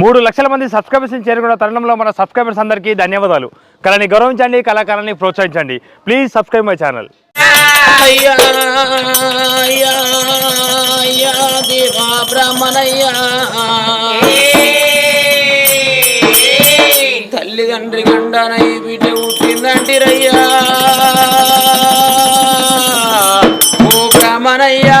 మూడు లక్షల మంది సబ్స్క్రైబర్స్ని చేరుకున్న తరుణంలో మన సబ్స్క్రైబర్స్ అందరికీ ధన్యవాదాలు. కళని గౌరవించండి కళాకారాన్ని ప్రోత్సహించండి. ప్లీజ్ సబ్స్క్రైబ్ మై ఛానల్ అయ్యా తల్లిదండ్రి గండనై బిడ్డ పుట్టిందంటిరయ్యా ఓ బ్రాహ్మణయ్యా.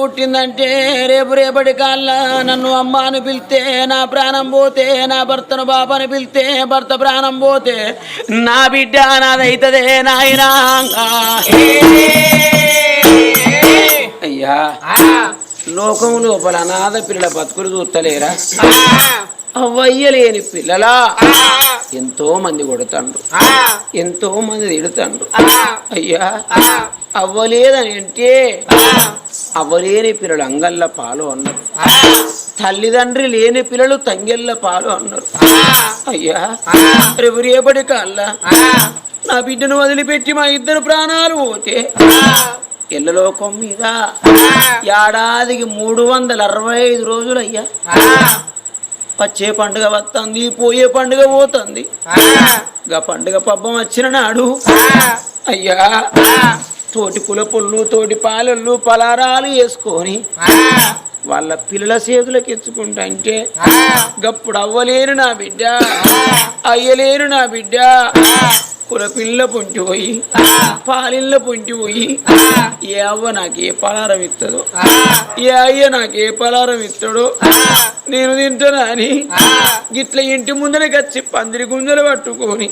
పుట్టిందంటే రేపు రేపటి కాళ్ళ నన్ను అమ్మ అని పిలితే నా ప్రాణం పోతే నా భర్తను బాబు అని పిలితే భర్త ప్రాణం పోతే నా బిడ్డ నాదైతదే నాయనా. అయ్యా లోకం లోపల అనాథ పిల్లల బతుకులు చూస్తలేరా? అవ్వయ్యలేని పిల్లలా. ఎంతో మంది కొడుతాండ్రు. ఎంతో మంది తిడుతాండ్రు. అయ్యా అవ్వలేదని అంటే అవ్వలేని పిల్లలు అంగళ్ళ పాలు అన్నారు. తల్లిదండ్రి లేని పిల్లలు తంగెళ్ళ పాలు అన్నారు. అయ్యా రేపు రేపటి కల్లా నా బిడ్డను వదిలిపెట్టి మా ఇద్దరు ప్రాణాలు పోతే ఎల్లలోకం మీద ఏడాదికి మూడు వందల అరవై ఐదు రోజులు అయ్యా వచ్చే పండుగ వస్తుంది పోయే పండుగ పోతుంది. గా పండుగ పబ్బం వచ్చిన నాడు అయ్యా తోటి కుల పొల్లు తోటి పాలళ్ళు పలారాలు వేసుకొని వాళ్ళ పిల్లల చేతులకు ఎత్తుకుంటా అంటే గప్పుడు అవ్వలేరు నా బిడ్డ అయ్యలేరు నా బిడ్డ. కుల పిల్ల పొంటి పోయి పాలిళ్ళ పొంటి పోయి ఏ అవ్వ నాకు ఏ పలారం ఇస్తుందో ఏ అయ్య నాకు ఏ పలారం ఇస్తాడో నేను తింటానా అని గిట్ల ఇంటి ముందరకి వచ్చి పందిరి గుంజలు పట్టుకొని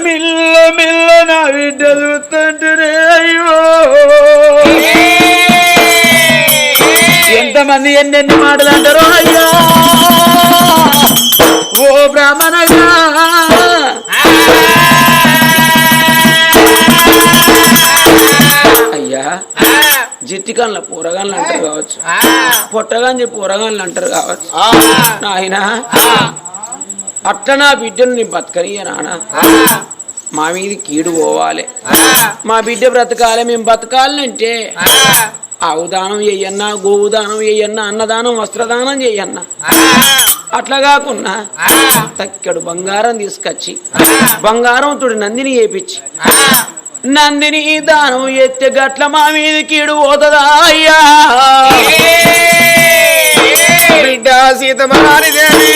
మిల్ల మిల్ల నా బిడ్డ చూస్తుంటేనే అయ్యో. ఎంతమంది ఎన్నెన్ని మాటలు అంటారో అయ్యా. ఓ బ్రాహ్మణయ్యా. అయ్యా జిట్టికన్ల పూరగాన్లు అంటారు కావచ్చు. పొట్టగాంజి పూరగాన్లు అంటారు కావచ్చు. నాయన అట్లా నా బిడ్డను నీ బతకనియ నాన్న మా మీద కీడు పోవాలి. మా బిడ్డ బ్రతకాలి మేము బతకాలంటే ఆవు దానం చెయ్యన్నా గోవు దానం చెయ్యన్నా అన్నదానం వస్త్రదానం చెయ్యన్నా. అట్లా కాకుండా తక్కడు బంగారం తీసుకొచ్చి బంగారం తోడి నందిని చేపించి నందిని దానం ఎత్తే గట్ల మా మీద కీడు పోతుందా అయ్యా? బిడ్డ సీతమహారి దేవి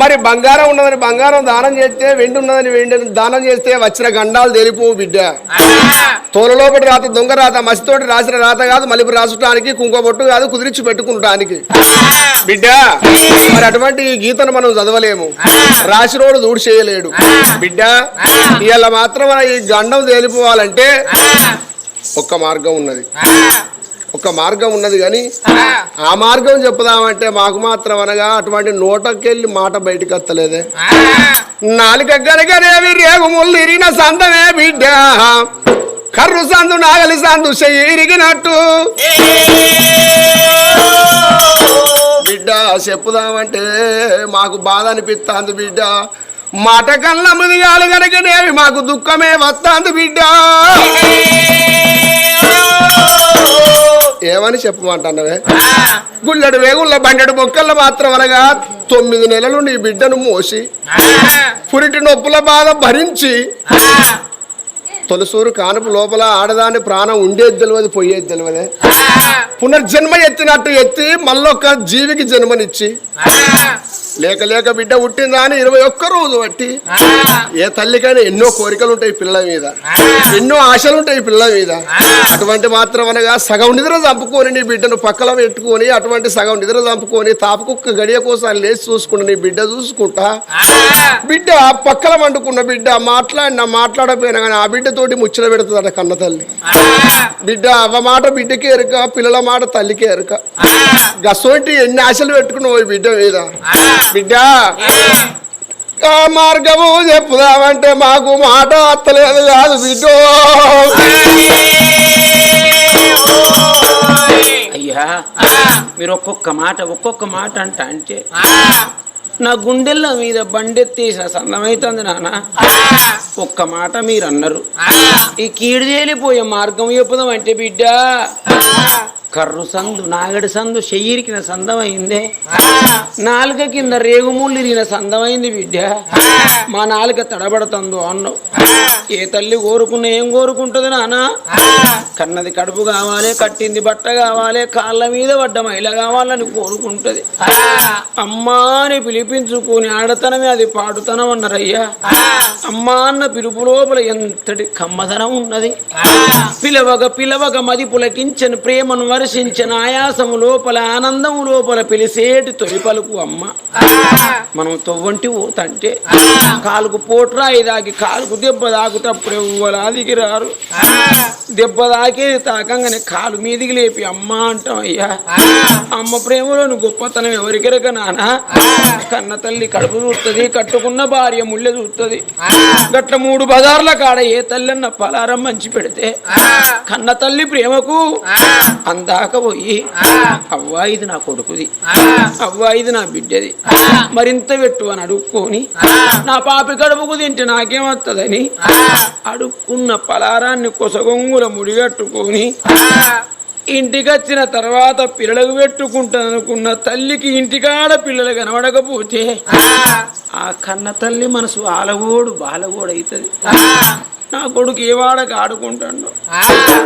మరి బంగారం ఉన్నదని బంగారం దానం చేస్తే వెండి ఉన్నదని వెండి దానం చేస్తే వచ్చిన గండాలు తెలిపోవు బిడ్డ. తోలలోపటి రాత దొంగ రాత మసితోటి రాసిన రాత కాదు మలిపి రాసడానికి కుంకుమపొట్టు కాదు కుదిరించి పెట్టుకుంటానికి. బిడ్డ మరి అటువంటి ఈ గీతను మనం చదవలేము. రాసినోడు దూడు చేయలేడు. బిడ్డ ఇలా మాత్రం ఈ గండం తేలిపోవాలంటే ఒక్క మార్గం ఉన్నది. ఒక్క మార్గం ఉన్నది కానీ ఆ. మార్గం చెప్పుదామంటే మాకు మాత్రం అనగా అటువంటి నోటకెళ్ళి మాట బయటకు వస్తలేదే. నాలుక గనగనేవి రేగుముళ్ళు ఇరిగిన సందమే బిడ్డ. కర్రు సందు నాగలి సందు చెయ్యి ఇరిగినట్టు. బిడ్డ చెప్పుదామంటే మాకు బాధ అనిపిస్తాంది బిడ్డ. మాట కళ్ళ ముదిగాలు గనకనేవి మాకు దుఃఖమే వస్తాంది బిడ్డ. ఏమని చెప్పమంటున్నవే గుళ్ళడు వేగుళ్ళ బండెడు మొక్కల మాత్రం అనగా తొమ్మిది నెలలు నీ బిడ్డను మోసి పురిటి నొప్పుల బాధ భరించి తొలసూరు కానుపు లోపల ఆడదాని ప్రాణం ఉండేది తెలియదు పోయేది తెలియదే పునర్జన్మ ఎత్తినట్టు ఎత్తి మళ్ళొక్క జీవికి జన్మనిచ్చి లేక లేక బిడ్డ పుట్టిందా అని ఇరవై ఒక్క రోజు బట్టి. ఏ తల్లికైనా ఎన్నో కోరికలు ఉంటాయి పిల్లల మీద. ఎన్నో ఆశలు ఉంటాయి పిల్లల మీద. అటువంటి మాత్రం అనగా సగం నిద్ర చంపుకొని నీ బిడ్డను పక్కన పెట్టుకొని అటువంటి సగం నిద్ర చంపుకొని తాపకుక్క గడియ కోసం లేచి చూసుకుంటా నీ బిడ్డ చూసుకుంటా. బిడ్డ పక్కన వండుకున్న బిడ్డ మాట్లాడినా మాట్లాడకపోయినా కానీ ఆ బిడ్డతోటి ముచ్చట పెడుతుందట కన్న తల్లి. బిడ్డ అవ్వ మాట బిడ్డకి ఎరుక పిల్లల మాట తల్లికి ఎరుక. గసోంటి ఎన్ని ఆశలు పెట్టుకున్నావు ఈ బిడ్డ మీద? బిడ్డ. ఆ. మార్గము చెప్పుదామంటే మాకు మాట అత్తలేదు కాదు బిడ్డో. అయ్యా మీరు ఒక్కొక్క మాట ఒక్కొక్క మాట అంట అంటే నా గుండెల మీద బండెత్తేసిన సందమైతుంది నాన్న ఒక్క మాట మీరు అన్నారు ఈ కీడు తేలిపోయే మార్గం చెప్పుదాం అంటే బిడ్డ కర్రు సందు నాగడి సందు చెయ్యిరికిన సందమైందే. నాలుక కింద రేగుముళ్ళిరిగిన సందమైంది బిడ్డ. మా నాలుక తడబడుతుందో అన్నావు ఏ తల్లి కోరుకున్న ఏం కోరుకుంటుంది నాన్న? కన్నది కడుపు కావాలి కట్టింది బట్ట కావాలి కాళ్ళ మీద పడ్డ మైల కావాలని కోరుకుంటది. అమ్మా అని పిలిపించుకుని ఆడతనమే అది పాడుతనం అన్నారయ్యా అమ్మా అన్న పిలుపు లోపల ఎంతటి కమ్మదనం ఉన్నది. పిలవగ పిలవగ మది పులకించని ప్రేమను వర్షించిన ఆయాసము లోపల ఆనందం లోపల పిలిసేటి తొలి పలుకు అమ్మ. మనం తొవ్వంటి ఊతంటే కాలుకు పోట్రాయి దాకి కాలుకు దెబ్బ తాకుటప్పుడు ఎవ్వలాదికి రారు దెబ్బ తాకే తాకంగానే కాలు మీదికి లేపి అమ్మ అంటాం అయ్యా. అమ్మ ప్రేమలోని గొప్పతనం ఎవరికెరక నాన్న కన్న తల్లి కడుపు చూస్తుంది కట్టుకున్న భార్య ముళ్ళె చూస్తుంది గట్ల మూడు బజార్ల కాడ ఏ తల్లి అన్న పలారం మంచి పెడితే. కన్న తల్లి ప్రేమకు అంద పోయి అవ్వా ఇది నా కొడుకుది. అవ్వా ఇది నా బిడ్డది. మరింత పెట్టు అని అడుక్కొని నా పాపి కడుపుకు తింటే నాకేమవుతుందని అడుక్కున్న పలారాన్ని కొసగొంగుల ముడిగట్టుకొని ఇంటికి వచ్చిన తర్వాత పిల్లలకు పెట్టుకుంటాననుకున్న తల్లికి ఇంటికాడ పిల్లలు కనబడకపోతే ఆ. కన్న తల్లి మనసు ఆలగోడు బాలగోడు అవుతుంది నా కొడుకు ఏ వాడక ఆడుకుంటాడు?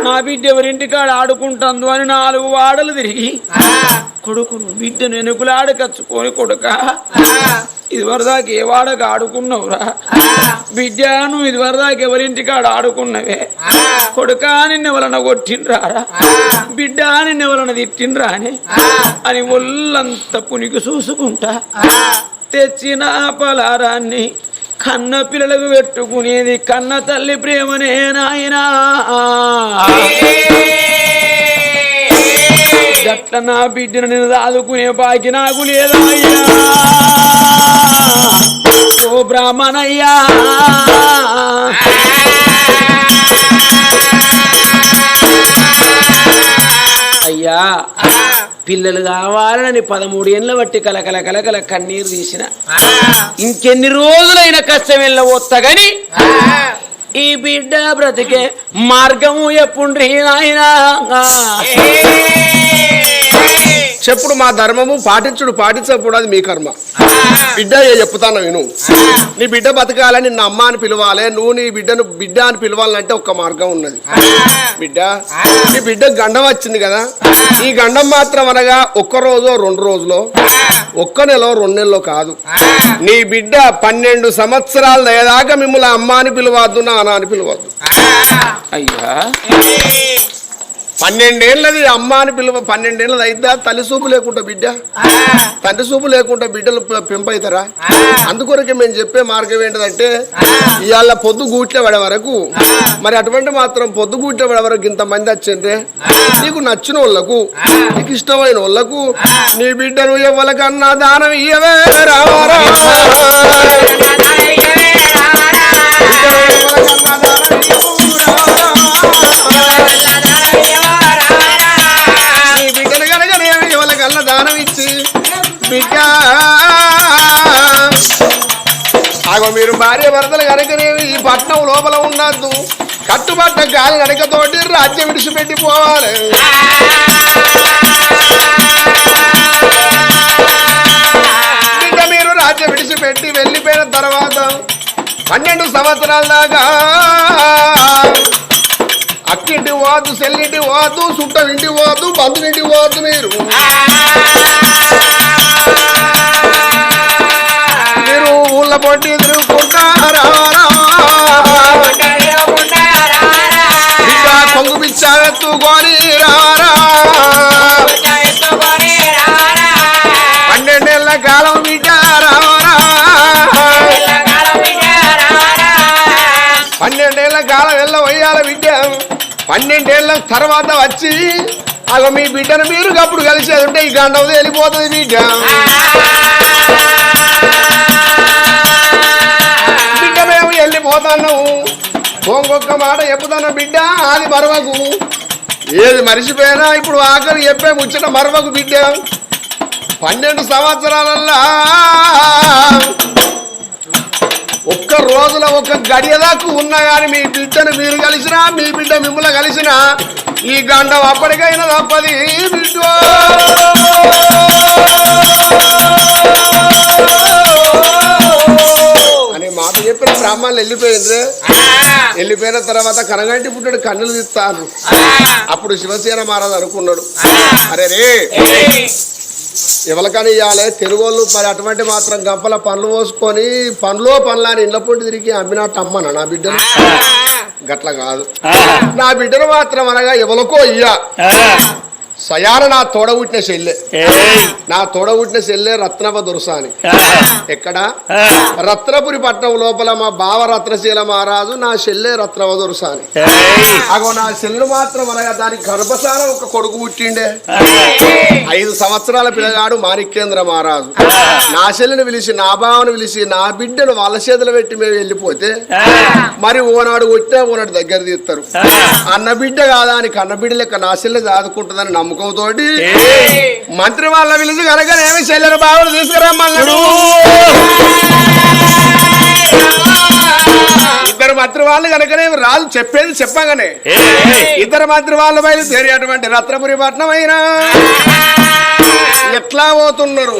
నా బిడ్డ ఎవరింటికాడ ఆడుకుంటాందు అని నాలుగు వాడలు తిరిగి కొడుకును బిడ్డను ఎనుకులాడకచ్చుకొని కొడుక ఇది వరదాకా ఏ వాడక ఆడుకున్నావురా? బిడ్డ నువ్వు ఇది వరదాకా ఎవరింటికాడ ఆడుకున్నవే? కొడుక నిన్న వలన కొట్టిండ్రారా? బిడ్డ నిన్న వలన తిట్టిండ్రా అని? అని ఒళ్ళంత పునికి చూసుకుంటా తెచ్చిన పలారాన్ని కన్న పిల్లలకు పెట్టుకునేది కన్న తల్లి ప్రేమనే నాయనా. గట్ల నా బిడ్డను నేను దాదుకునే బాకి నాకు లేదా ఓ బ్రాహ్మణయ్యా. అయ్యా. పిల్లలు కావాలని పదమూడు ఏళ్ళ బట్టి కలకల కలకల కన్నీరు తీసిన. ఇంకెన్ని రోజులైన కష్టం వెళ్ళవస్తా గాని ఈ బిడ్డ బ్రతికే మార్గము ఎప్పుడు నాయనా? చెప్పుడు మా ధర్మము పాటించుడు పాటించప్పుడు అది మీ కర్మ. బిడ్డ చెప్తాను విను. నీ బిడ్డ బతకాలని నిన్న అమ్మ అని పిలవాలి నువ్వు నీ బిడ్డను బిడ్డ అని పిలవాలంటే ఒక్క మార్గం ఉన్నది. బిడ్డ నీ బిడ్డ గండం వచ్చింది కదా ఈ గండం మాత్రం అనగా ఒక్క రోజు రెండు రోజులో ఒక్క నెల రెండు నెలలో కాదు. నీ బిడ్డ పన్నెండు సంవత్సరాలు అయ్యేదాకా మిమ్మల్ని అమ్మ అని పిలవద్దు నాన్న అని పిలవద్దు. అయ్యా. పన్నెండేళ్ళది అమ్మ అని పిలువ పన్నెండేళ్ళది అయిద్దా? తల్లి చూపు లేకుండా బిడ్డ? తండ్రి చూపు లేకుండా బిడ్డలు పెంపైతారా? అందుకొరకే మేము చెప్పే మార్గం ఏంటంటే ఇవాళ పొద్దు గూట్ల పడే వరకు మరి అటువంటి మాత్రం పొద్దు గూట్ల పడే వరకు ఇంతమంది వచ్చిండ్రే నీకు నచ్చిన వాళ్ళకు నీకు ఇష్టమైన వాళ్ళకు నీ బిడ్డను ఎవరికన్నా దానం ఇయ్యవే రావారా బిడ్డ ఆగో మీరు భార్య భర్తలు కనుకనేవి ఈ పట్నం లోపల ఉండద్దు. కట్టుబట్ట గాలి నడకతోటి రాజ్యం విడిచిపెట్టి పోవాలి మీరు రాజ్యం విడిచిపెట్టి వెళ్ళిపోయిన తర్వాత పన్నెండు సంవత్సరాల దాకా అక్కింటి పోదు సెల్లింటి పోదు చుట్టవింటి పోదు బంధువింటి పోదు మీరు. మీరు ఊళ్ళ పొట్టి ఎదుర్కొంటారా? బిడ్డ కొంగు పిచ్చ ఎత్తుకొని రారా? పన్నెండేళ్ళ కాలం బిడ్డ రావరా పన్నెండేళ్ళ కాలం వెళ్ళ వయ్యాల బిడ్డ పన్నెండేళ్ళ తర్వాత వచ్చి అగో మీ బిడ్డను మీరు అప్పుడు కలిసేది ఉంటే ఈ గండం వెళ్ళిపోతుంది బిడ్డ బిడ్డ మేము ఇంకొక మాట చెప్పుదన్న బిడ్డ? అది మరవకు ఏది మరిచిపోయినా ఇప్పుడు ఆఖరి చెప్పే ముచ్చట మరవకు బిడ్డ. పన్నెండు సంవత్సరాలల్లా ఒక్క రోజుల ఒక్క గడియ దాకా ఉన్నా కానీ మీ బిడ్డను మీరు కలిసినా మీ బిడ్డ మిమ్మల్ని కలిసినా ఈ గండం అప్పటికైనా తప్పది బిడ్డ. Oh మాట చెప్పిన బ్రాహ్మణులు వెళ్ళిపోయింది వెళ్ళిపోయిన తర్వాత కనగంటి పుట్టాడు కన్నులు తీస్తాను అప్పుడు శివసేన మహారాజు అనుకున్నాడు అరే రే ఎవరికని ఇవ్వాలి తెలుగోళ్ళు మరి అటువంటి మాత్రం గంపల పనులు పోసుకొని పనులో పనులని ఇళ్ళ పొంటి తిరిగి అమ్మినట్టు అమ్మనా నా బిడ్డను? గట్ల కాదు. నా బిడ్డను మాత్రం అనగా ఎవరికో ఇయ్య. సయాన నా తోడబుట్టిన చెల్లె. నా తోడబుట్టిన చెల్లె రత్నవ దుర్సాని. ఎక్కడ? రత్నపురి పట్నం లోపల మా బావ రత్నశీల మహారాజు నా చెల్లె రత్నవ దుర్సాని. అగో నా చెల్లెలు మాత్రం అనగా దానికి గర్భసార ఒక కొడుకు పుట్టిండే. ఐదు సంవత్సరాల పిల్లగాడు మాణిక్యేంద్ర మహారాజు. నా చెల్లిని పిలిచి నా బావను పిలిచి నా బిడ్డను వాళ్ళ చేతులు పెట్టి మేము వెళ్ళిపోతే మరి ఓనాడు కొట్టినా ఓనాడు దగ్గర తీస్తారు. అన్న బిడ్డ కాదా అని కన్న బిడ్డ లెక్క నా చెల్లె దాదుకుంటుందని నమ్మకంతో మంత్రి వాళ్ళ పిలిచి కనుక ఏమి చెల్లెలు బావులు తీసుకురమ్మన్నాడు ఇద్దరు మంత్రి వాళ్ళు కనుకనే రాజు చెప్పేది చెప్పగానే ఇద్దరు మంత్రి వాళ్ళ బయలుదేరి అటువంటి రత్నపురి పట్నం అయినా ఎట్లా పోతున్నారు?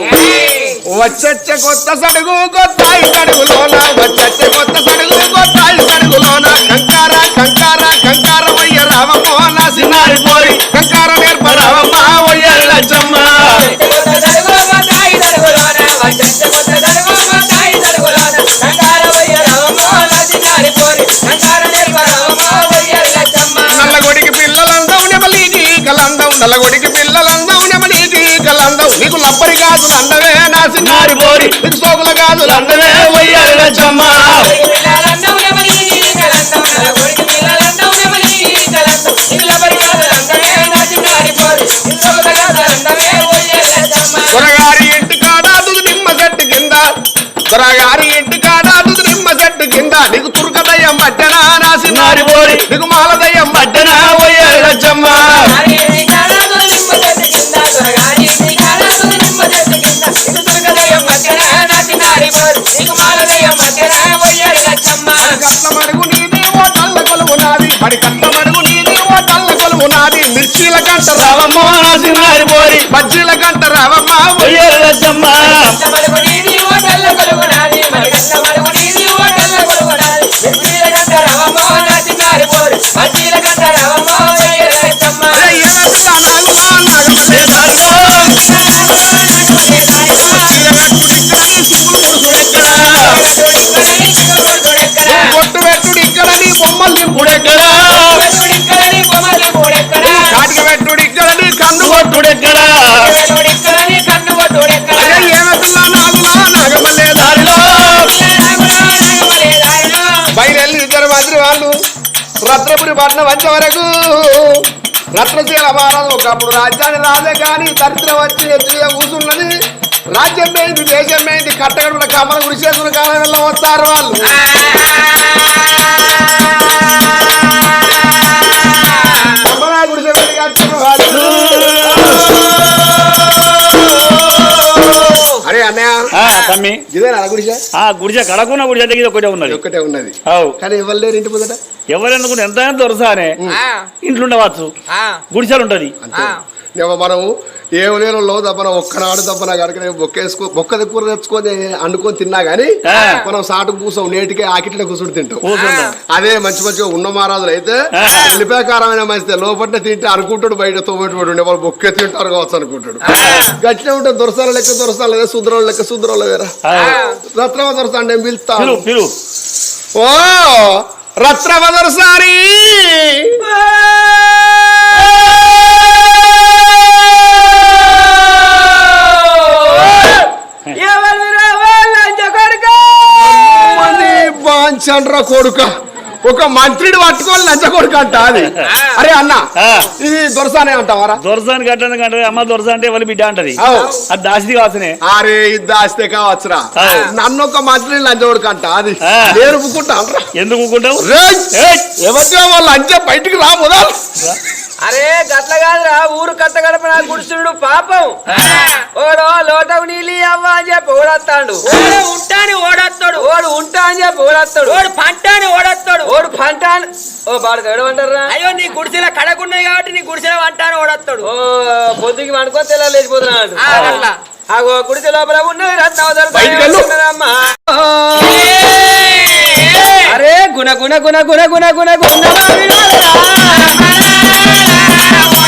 వచ్చచ్చే కొత్త సడుగు కొత్త సడుగులోన? వచ్చచ్చే కొత్త సడుగు కొత్త సడుగులోన? కంకార కంకార కంకార వయ్య రామమోహన సినారి పోరి. కంకార నేర్ప రామమ్మ వయ్య లచ్చమ్మ. నల్లగొడికి పిల్లలందం నెమలికి కలందం నల్లగొడికి పిల్లలందం నెమలికి కలందం నీకు లబ్బరి గాజులు అందవే నా సినారి పోరి. నీకు సోకుల గాజులు అందవే వయ్య లచ్చమ్మ. నీకు మాలదయ్యం కట్లమడుగు నీది ఓ తల్ల కొలువు నాది. ఓ తల్ల కొలువు నాది. మిర్చీల కంట రావమ్మ. నా సినారి పోరి. బజ్జీల కంట రావమ్మ. వయ్య మహారాజు ఒకప్పుడు రాజ్యాన్ని రాజే కానీ చరిత్ర వచ్చి ఎత్తుగా కూర్చున్నది. రాజ్యం మేంది దేశం మేంది కట్టగడుపుల కమ్మల గురి చేసుకున్న కాలంలో వస్తారు వాళ్ళు. అరే అన్నయ్య ఇదే గుడిసె? గుడిసె కడకున్న గుడిసె దగ్గర ఒకటే ఉన్నది. ఒక్కటే ఉన్నది. కానీ ఎవరు లేరు ఇంటి ముందట? ఎవరనుకుంటే ఎంత దొరసానే. ఇంట్లో ఉండవచ్చు గుడిసెలు ఉంటది మనము ఏం లేరు లో దప్పన ఒక్కనాడు దప్పన కనుక బొక్కేసుకో బొక్క కూర తెచ్చుకొని అండుకొని తిన్నా గానీ. మనం సాటు కూసాం నేటికే ఆకిట్లో కూర్చుని తింటాం. అదే మంచి మంచిగా ఉన్న మహారాజులు అయితే. ఉల్లిపాయకారమైన మంచిదే లోపల తింటే అనుకుంటాడు బయట తోమటి ఉండే వాళ్ళు బొక్కే తింటారు కావచ్చు అనుకుంటాడు. గట్టినే ఉంటే దొరసాల లెక్క దొరసాల లేదా శుద్రోళ్ళ లెక్క శుద్రోళ్ళ వేరా రత్నవ దొరస అంటే పిలుస్తా? పిలు పిలు ఓ రత్నవ దొరసారి బాంచండ్ర కొడుక. ఒక మంత్రిని పట్టుకొని లంచ కొడుకు అంట అది అరే అన్న. ఇది దొరసానే అంటావారా దొరసానికి అట్లా అంటే అమ్మ దొరస అంటే ఎవరి బిడ్డ అంటది. అది దాసిది కాసనే అరే ఇది దాస్తే కావచ్చురా. నన్ను ఒక మంత్రిని లంచ కొడుకు అంట అది. నేర్పుకుంటా ఎందుకు! ఏయ్! ఎవరితో వాళ్ళు లంచ బయటికి రా మొదలు అరే గట్ల కాదురా ఊరు కట్ట గడప నా గుడిసుడు పాపం ఓడో లోటకు నీళ్ళు అవ్వ అని చెప్పి ఓడొస్తాడు ఓడు ఉంటాని ఓడొస్తాడు ఓడు ఉంటా అని చెప్పి ఓడొస్తాడు ఓడు పంటాని ఓడొస్తాడు ఓడు పంట అని- ఓ బాడు ఏడమంటారా అయ్యో నీ గుడిసెల కడకున్నాయి కాబట్టి నీ గుడిసెల వంటాని ఓడొస్తాడు ఓ పొద్దుకి వండుకొని తెల్ల లేచిపోతున్నాడు అట్లా. ఆగో గుడిసె లోపల ఉన్నది. ఉన్నదమ్మా. అరే గుణ గుణ గుణ గుణ గుణ గుణ గుణ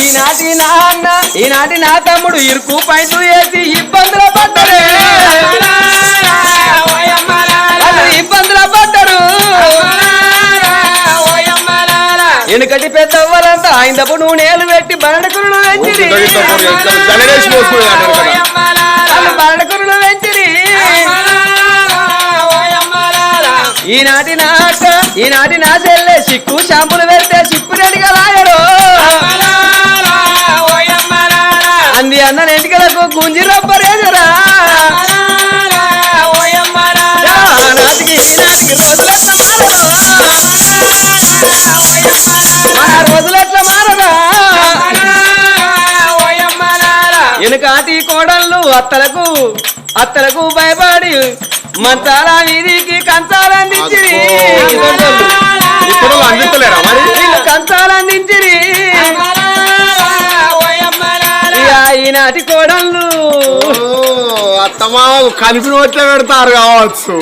ఈనాటి నా అన్న ఈనాటి నా తమ్ముడు ఇరుకు పైటు వేసి ఇబ్బందులు పడ్డరే ఇబ్బందులు పడ్డరు వెనుకటి పెద్దవ్వలంతా ఆయనపు నూనెలు పెట్టి బరడకురులు వెంచిరి ఈనాటి నా ఈనాటి నా చెల్లె సిక్కు షాంపులు పెడితే సిక్కు రెడిగా లాయరు అంది అన్న ఎంటికలకు గుంజి రబ్బరేజరా నాటికి ఈనాటికి రోజులెట్ల మారదు మన రోజులెట్ల మారదా వెనుకాటి కోడళ్ళు అత్తలకు అత్తలకు భయపడి మంచాల వీధికి కంచాలందించిరి ఇప్పుడు అందించలేరా మరి? ఈనాటి కోడళ్ళు. అత్తమా కలిపిన వచ్చే పెడతారు కావచ్చు.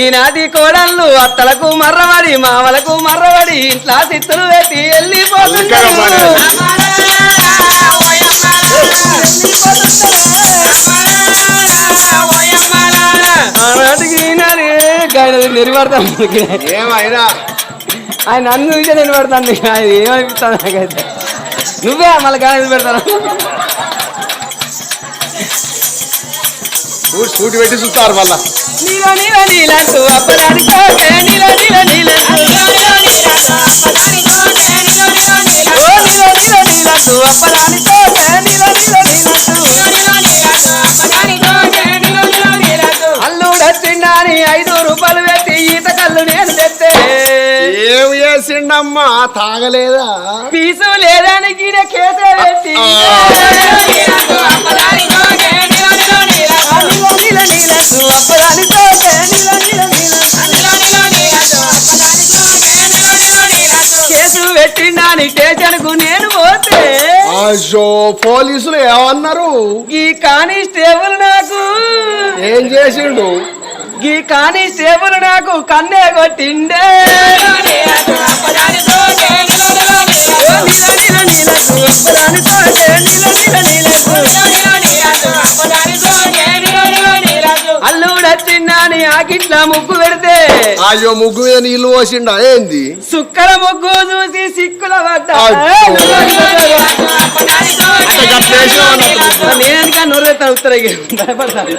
ఈనాటి కోడళ్ళు అత్తలకు మర్రబడి మామలకు మర్రబడి ఇంట్లో తిత్తులు పెట్టి వెళ్ళిపోతున్నారు నిలబడతాం ఏమైనా? ఆయన నన్ను చూసే నిలబడతాను ఆయన ఏమనిపిస్తాను నాకైతే? నువ్వే మళ్ళీ గాయ పెడతాను సూటి పెట్టి చూస్తారు మళ్ళా. నీల నీల నీలంటూ అప్పడానికోటే నీల నీల నీలంటూ ఓ నీల నీల నీలంటూ అప్పడానికోటే చేసిండమ్మా తాగలేదా? పీసు లేదానికి కేసే పెట్టి. పెట్టిండాని స్టేషన్కు నేను పోతే. అయ్యో పోలీసులు ఏమన్నారు? ఈ కానిస్టేబుల్ నాకు. ఏం చేసిండు? ఈ కానిస్టేబుల్ నాకు కన్నే కొట్టిండే. ఆకిట్ల ముగ్గు పెడితే? అయ్యో ముగ్గు మీద నీళ్ళు పోసిండా? ఏంది? సుక్కల ముగ్గు చూసి సిక్కుల పడ్డా. నేనెందుక భయపడతాను.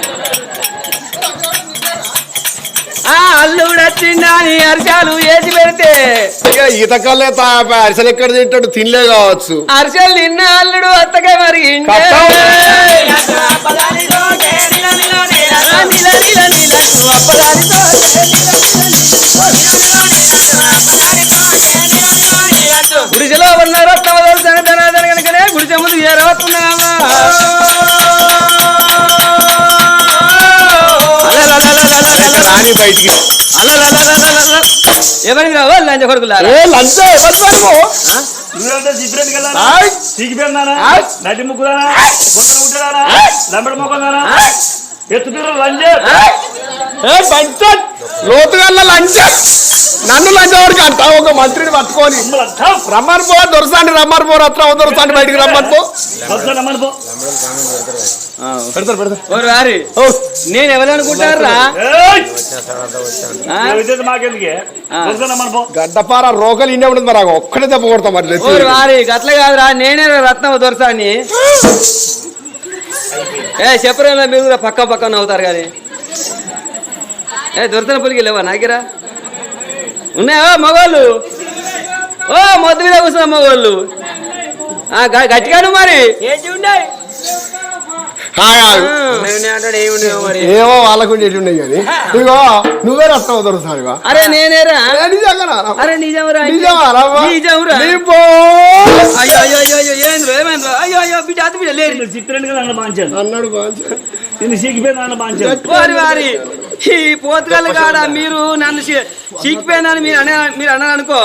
ఆ అల్లుడు వచ్చిందని అరిశాలు వేసి పెడితే? ఇక ఈత కల్లే అరిసెలు ఎక్కడ తింటాడు? తినలే కావచ్చు. అరిసెలు నిన్న అల్లుడు అత్తగా మరిగిండే నీల నీల నీలకు అప్పడానితో గుడిసెలో ఉన్న రత్న వదలు ధన కనుకనే గుడిసె ముందు ఏరవస్తున్నామా రాని బయటికి ఎవరికి రావా లంచ ఏ ఎవరు ఆయ్. నటి ఉంటాడానా లంబడి మొక్కదానా ఎత్తు పిల్లలు లంజే ఏ బంచన్ లోతుగా లంచ నన్ను లంచవాడికి అంట ఒక మంత్రిని పట్టుకొని. రమ్మని పో దొరసాండి రమ్మని పో రత్నం దొరసాండి బయటికి రమ్మని పో. పెడతారు పెడతారు. ఓ, నేను ఎవరనుకుంటారా? గడ్డపార రోకలు ఇన్నే ఉంటుంది మరి ఒక్కడే దెబ్బ కొడతాం మరి వారి గట్ల కాదురా నేనే రత్నం దొరసాని. ఏ చెప్పరా మీరు కూడా పక్క పక్క అవుతారు కానీ. ఏ దొరతన పులికి లేవా నాకిరా? ఉన్నాయా మగవాళ్ళు? ఓ మొదటి మీద కూర్చున్నా మగవాళ్ళు. ఆ, గట్టిగాను మరి. ఏంటి ఉన్నాయి ఏమో వాళ్ళకు ఎటు ఉన్నాయి కానీ. ఇగో నువ్వే రత్నం దొరసానివా అరే నేనేరా? నిజంగా అరే నిజంరా? నిజంరా. అయ్యో అయ్యో అయ్యో అయ్యో ఏంద్రో ఏమైందో అయ్యో అయ్యో బిడ్డ అతి బిడ్డ లేరు. నిన్ను చిత్రంగా నన్ను బాంచాను. అన్నాడు బాగా నిన్ను సిగ్గిపోయి నన్ను బాంచాను. వారి వారి. ఈ కాడ మీరు నన్ను చీకిపోయినాను మీరు అనే మీరు అన్నారు అనుకో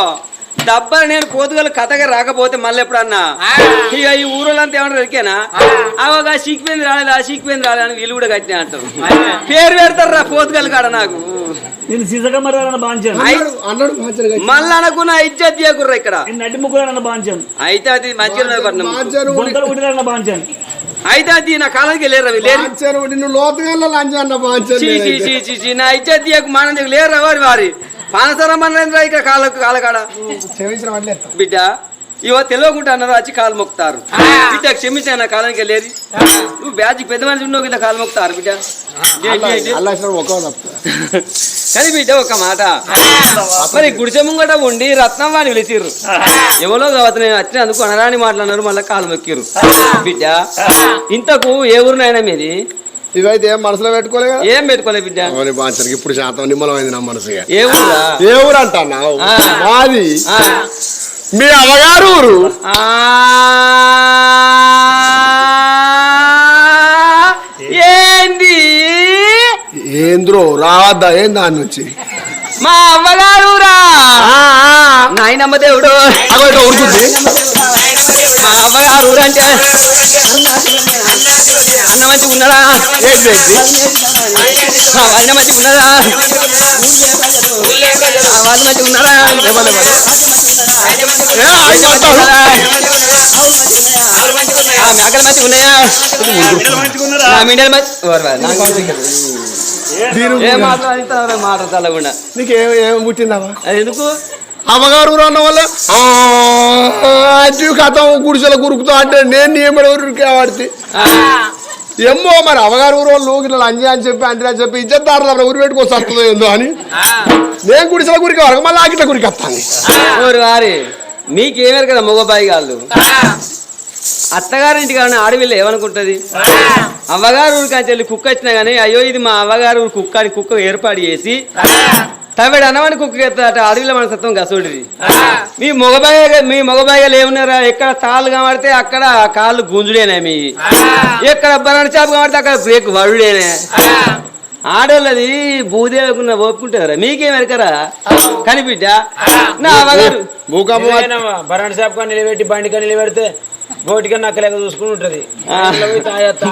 దబ్బలు నేను పోతుగల్లు కథగా రాకపోతే మళ్ళీ ఎప్పుడన్నా? ఇక ఈ ఊరోళ్ళంతా ఏమంటారు ఎరికేనా? అవగా చీకిపోయింది రాలేదు ఆ చీకిపోయింది రాలేదు అని వీళ్ళు కూడా కట్టిన అంటారు. పేరు పెడతారు రా పోతుగల్లు కాడ నాకు. నేను సిసగమ్మరా నన్ను బాంచాను అన్నాడు మళ్ళీ అనుకున్న ఇజ్జత్ ఇక్కడ. నేను నడ్డి ముగ్గురు నన్ను బాంచాను. అయితే అది మంచిగా నన్ను బాంచాను అయితే అది నా కాలానికి లేరు లేరు లోతుగా నా ఇజ్జత్ తీయకు మానందుకు లేరు వారి వారి? పానసరమన్నేంద్ర ఇక్కడ కాల కాలకాడ బిడ్డ ఇవో తెలియకుండా అన్నారు వచ్చి కాలు మొక్కుతారు. బిడ్డ క్షమించాను నా కాలానికి లేరు నువ్వు బ్యాచ్ పెద్ద మనిషి ఉన్నావు ఇలా కాలు మొక్కుతారు బిడ్డ. కానీ బిడ్డ ఒక మాట. మరి గుడిసె ముంగట ఉండి రత్నం వాడిని పిలిచిర్రు ఎవరో కావచ్చు నేను వచ్చినందుకు అనరాని మాట్లాడినారు మళ్ళీ కాలు మొక్కిర్రు. బిడ్డ ఇంతకు ఏ ఊరినైనా మీది? ఇవైతే ఏం మనసులో పెట్టుకోలే కదా? ఏం పెట్టుకోలే బిడ్డ? ఇప్పుడు శాతం నిమ్మలమైంది నా మనసుగా. ఏ ఊరా? ఏ ఊరు అంటున్నావు. మాది. మీ అమ్మగారు ఊరు. ఏంది? ఏంద్రో రావద్దా? ఏం దాని నుంచి? మా అవ్వగారు రా నాయనమ్మ దేవుడు. ఇట్లా ఉరుకుద్ది మా అవ్వగారు అంటే అన్న మంచి? మా వదిన మంచి ఉన్నారా మా వాళ్ళు మంచి. ఆ మేకలు మంచి ఉన్నాయా నా మీడియాలు మంచి మాట తల్లకుండా నీకు ఏం అది ఎందుకు అమ్మగారు ఊరు అన్న వల్ల కథం గుడిసెల కురుకుతా అంటే నేను నియమడి ఊరికి వాడితే. ఆ, ఏమో మరి అమ్మగారు ఊరు వాళ్ళు ఇట్లా లంజి అని చెప్పి అంటే అని చెప్పి ఇజ్జత్దారులు ఊరు పెట్టుకోవచ్చు వస్తుందో ఏందో అని. నేను గుడిసెల గురికి వరకు మళ్ళీ ఆకిట్ల గురికి వస్తాను. మీకేమారు కదా మగబాయి గాళ్ళు? అత్తగారింటి కానీ ఆడవిల్ల ఏమనుకుంటది? అవ్వగారు ఊరికి అని చెల్లి కుక్క వచ్చినా కానీ అయ్యో ఇది మా అవ్వగారు ఊరు కుక్క అని కుక్క ఏర్పాటు చేసి తవిడ అన్నవాని కుక్క ఎత్తాట అడవిలో మన సత్వం గసోడిది. మీ మగబాయి మీ మగబాయిలు ఏమున్నారా ఎక్కడ తాళ్ళు కనబడితే అక్కడ కాళ్ళు గుంజుడేనా మీ. ఎక్కడ బనాన చాపు కనబడితే అక్కడ బ్రేక్ వరుడేనే ఆడోళ్ళది భూదేవకున్న ఒప్పుకుంటారా? మీకేం ఎరకరా? కనిపిడ్డ? నా అవ్వగారు భూకంపం బరాండ్ షాప్ కానీ నిలబెట్టి బండి కానీ నిలబెడితే బోటికన్నా నక్క లెక్క చూసుకుని ఉంటది.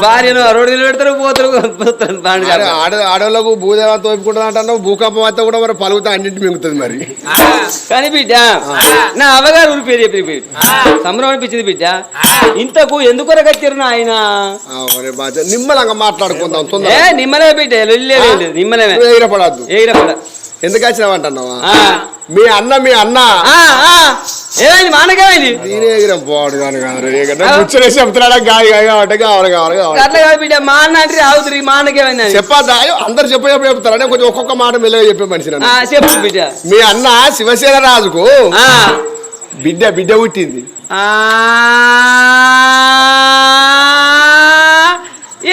భార్యను రోడ్డు నిలబెడతారు పోతారు పోతారు బాండి అరే ఆడ ఆడవాళ్ళకు భూదేవత తోపుకుంటుంది అంటున్నావు భూకంపం అయితే కూడా మరి పలుకుతా అన్నింటి మింగుతుంది మరి. కానీ బిడ్డ నా అవ్వగారు ఊరి పేరు చెప్పి బిడ్డ. సంబరం అనిపించింది బిడ్డ. ఇంతకు ఎందుకు నా ఆయన నిమ్మలంగా మాట్లాడుకుందాం నిమ్మలే బిడ్డ లొల్లే లేదు నిమ్మలమే. ఎగిరపడద్దు. ఎగిరపడ. ఎందుకు వచ్చినావంటున్నావా. మీ అన్న మీ అన్న. ఆ, ఆ. ఏమైంది? మానకేమైంది దీని ఎగిరం పోడు కాను కాదు ముచ్చరేసి చెప్తున్నాడా? గాయ గాయ కాబట్టి కావాలి కావాలి కావాలి అట్లా కాదు బిడ్డ మా అన్న అంటే. చెప్పద్దా? అందరు చెప్ప చెప్ప చెప్తారనే కొంచెం ఒక్కొక్క మాట మెల్లగా చెప్పే మనిషి చెప్పు బిడ్డ. మీ అన్న శివసేన రాజుకు ఆ. బిడ్డ బిడ్డ పుట్టింది.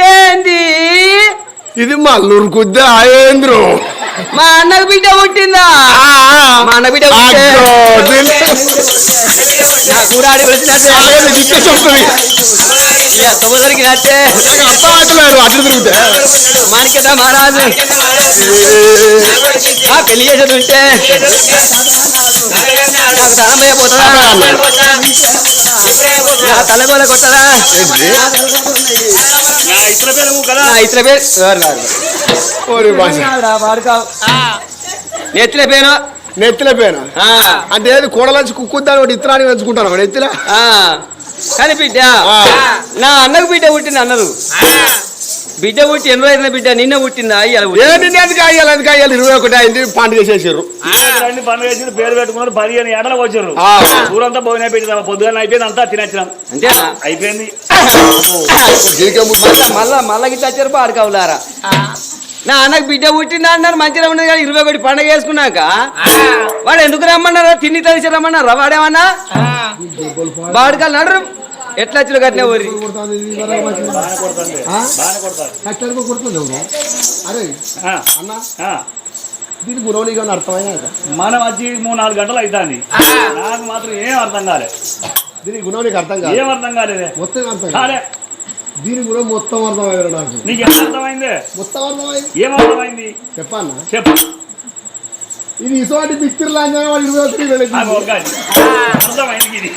ఏంది? ఇది మల్లూరు కుద్దా ఏంద్రు. మా అన్నకు బిడ్డ పుట్టిందా? మా అన్న బిడ్డ తొమ్మిదికి నట్టే అట్లు తిరుగుతా. మాణిక్యత మహారాజు. ఆ పెళ్ళి చేసేది ఉంటే. నాకు తరం పోతుందా నా తలగోల కొట్టరా నా ఇతర పేరు కదా? నా ఇతర పేరు వాడుకావు నెత్తిన పేను? నెత్తిల పేన. ఆ, అంటే ఏది కూడలంచి కుక్కుద్దాని ఒకటి ఇత్తనాన్ని పెంచుకుంటాను నెత్తిల ఆ. కానీ బిడ్డ ఆ. నా అన్నకు బిడ్డ పుట్టింది అన్నారు. బిడ్డ పుట్టి ఎన్ని రోజులైన బిడ్డ నిన్న పుట్టిందా ఏంటి ఎందుకు అయ్యాలి ఎందుకు అయ్యాలి ఇరవై ఒకటి అయింది పండుగ చేసారు రండి పండుగ చేసి పేరు పెట్టుకున్నారు పదిహేను ఏడలకు వచ్చారు ఆ. ఊరంతా భోజనం అయిపోయింది పొద్దుగా అయిపోయింది అంతా తినచ్చినాం. అంతేనా? అయిపోయింది. మళ్ళా మళ్ళా మళ్ళా గిట్ల వచ్చారు పాడుకావులారా నా అన్నకు బిడ్డ పుట్టిందా అన్నారు మంచిగా ఉన్నది కానీ ఇరవై ఒకటి పండుగ చేసుకున్నాక వాడు ఎందుకు రమ్మన్నారా? తిండి తెలిసి రమ్మన్నారా? వాడేమన్నా? బాడుకాలు నడు ఎట్లా వచ్చిన కట్టిన ఊరి అరే ఆ, అన్న ఆ. దీని గురవనిగా అర్థమైనా మనం వచ్చి మూడు నాలుగు గంటలు అవుతుంది నాకు మాత్రం ఏం అర్థం కాలే. దీని గుణం నీకు అర్థం కాదు ఏం అర్థం కాలేదే? మొత్తం అర్థం కాదు కాలే. దీని గుణం మొత్తం అర్థమైంది నాకు నీకు ఏం అర్థమైంది? మొత్తం అర్థమైంది ఏం అర్థమైంది చెప్పన్నా? చెప్పు. ఇది ఇటువంటి పిక్చర్ లాంఛనం వాడు ఇరవై ఒకటి వెళ్ళింది. నాకు ఒక అర్థమైంది ఇది.